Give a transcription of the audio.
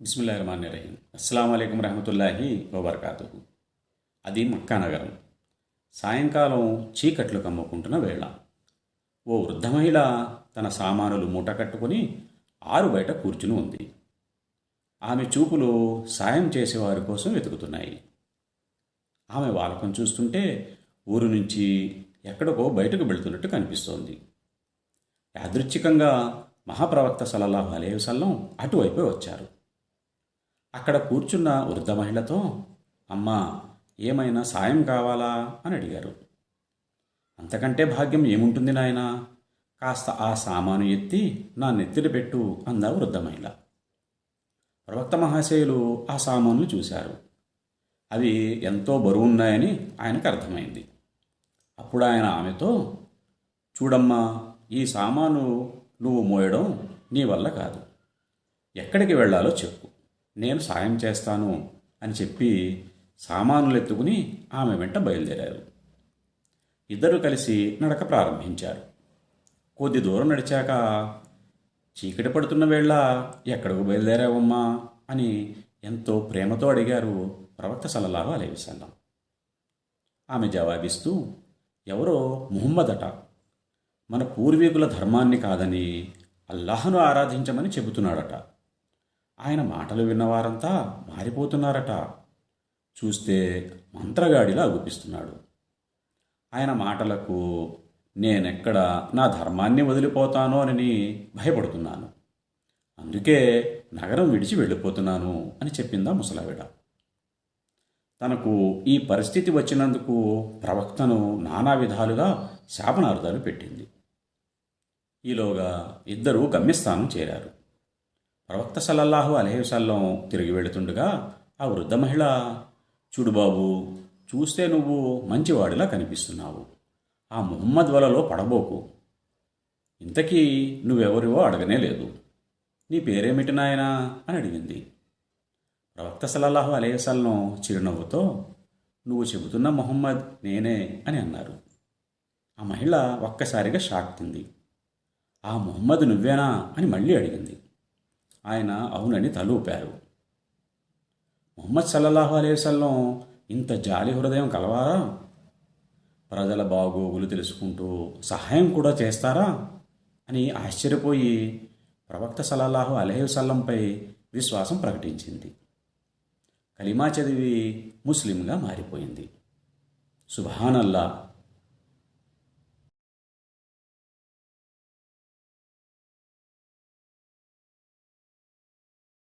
బిస్మిల్లా రహీం అస్సలం అయికం రహమతుల్లాహి వబర్కాతు అది మక్కా నగరం. సాయంకాలం చీకట్లు కమ్ముకుంటున్న వేళ. ఓ వృద్ధ మహిళ తన సామానులు మూట కట్టుకుని ఆరు బయట కూర్చుని ఉంది. ఆమె చూపులు సాయం చేసేవారి కోసం వెతుకుతున్నాయి. ఆమె వాలకం చూస్తుంటే ఊరు నుంచి ఎక్కడికో బయటకు వెళుతున్నట్టు కనిపిస్తోంది. యాదృచ్ఛికంగా మహాప్రవక్త సలల్లాహు అలైహి వసల్లం అటువైపే వచ్చారు. అక్కడ కూర్చున్న వృద్ధ మహిళతో అమ్మా ఏమైనా సాయం కావాలా? అని అడిగారు. అంతకంటే భాగ్యం ఏముంటుంది నాయనా? కాస్త ఆ సామాను ఎత్తి నా నెత్తిన పెట్టు అందా వృద్ధ మహిళ ప్రవక్త మహాశయులు ఆ సామాన్లు చూశారు. అవి ఎంతో బరువున్నాయని ఆయనకు అర్థమైంది. అప్పుడు ఆయన ఆమెతో చూడమ్మా ఈ సామాను నువ్వు మోయడం నీ వల్ల కాదు. ఎక్కడికి వెళ్ళాలో చెప్పు. నేను సాయం చేస్తాను అని చెప్పి సామానులు ఎత్తుకుని ఆమె వెంట బయలుదేరారు. ఇద్దరు కలిసి నడక ప్రారంభించారు. కొద్ది దూరం నడిచాక చీకటి పడుతున్న వేళ ఎక్కడికి బయలుదేరావమ్మా అని ఎంతో ప్రేమతో అడిగారు ప్రవక్త సల్లల్లాహు అలైహి ఆమె జవాబిస్తూ ఎవరో ముహమ్మదట. మన పూర్వీకుల ధర్మాన్ని కాదని అల్లాహను ఆరాధించమని చెబుతున్నాడట. ఆయన మాటలు విన్నవారంతా మారిపోతున్నారట. చూస్తే మంత్రగాడిలా అగుపిస్తున్నాడు. ఆయన మాటలకు నేనెక్కడ నా ధర్మాన్ని వదిలిపోతానో అని భయపడుతున్నాను. అందుకే నగరం విడిచి వెళ్ళిపోతున్నాను అని చెప్పిందా ముసలావిడ. తనకు ఈ పరిస్థితి వచ్చినందుకు ప్రవక్తను నానా విధాలుగా శాపనార్థాలు పెట్టింది. ఈలోగా ఇద్దరూ గమ్యస్థానం చేరారు. ప్రవక్త సల్లల్లాహు అలహేసల్లం తిరిగి వెళుతుండగా ఆ వృద్ధ మహిళ చూడు బాబు చూస్తే నువ్వు మంచివాడిలా కనిపిస్తున్నావు. ఆ ముహమ్మద్ వలలో పడబోకు. ఇంతకీ నువ్వెవరివో అడగనే లేదు. నీ పేరేమిటి నాయనా? అని అడిగింది. ప్రవక్త సలల్లాహు అలైవసల్లం చిరునవ్వుతో నువ్వు చెబుతున్న మొహమ్మద్ నేనే అని అన్నారు. ఆ మహిళ ఒక్కసారిగా షాక్ తింది. ఆ మొహమ్మద్ నువ్వేనా? అని మళ్ళీ అడిగింది. ఆయన అవునని తలూపారు. మొహమ్మద్ సల్లల్లాహు అలైవసల్లం ఇంత జాలి హృదయం కలవారా? ప్రజల బాగోగులు తెలుసుకుంటూ సహాయం కూడా చేస్తారా? అని ఆశ్చర్యపోయి ప్రవక్త సల్లల్లాహు అలైవసల్లంపై విశ్వాసం ప్రకటించింది. కలిమా చదివి ముస్లింగా మారిపోయింది. సుభానల్లా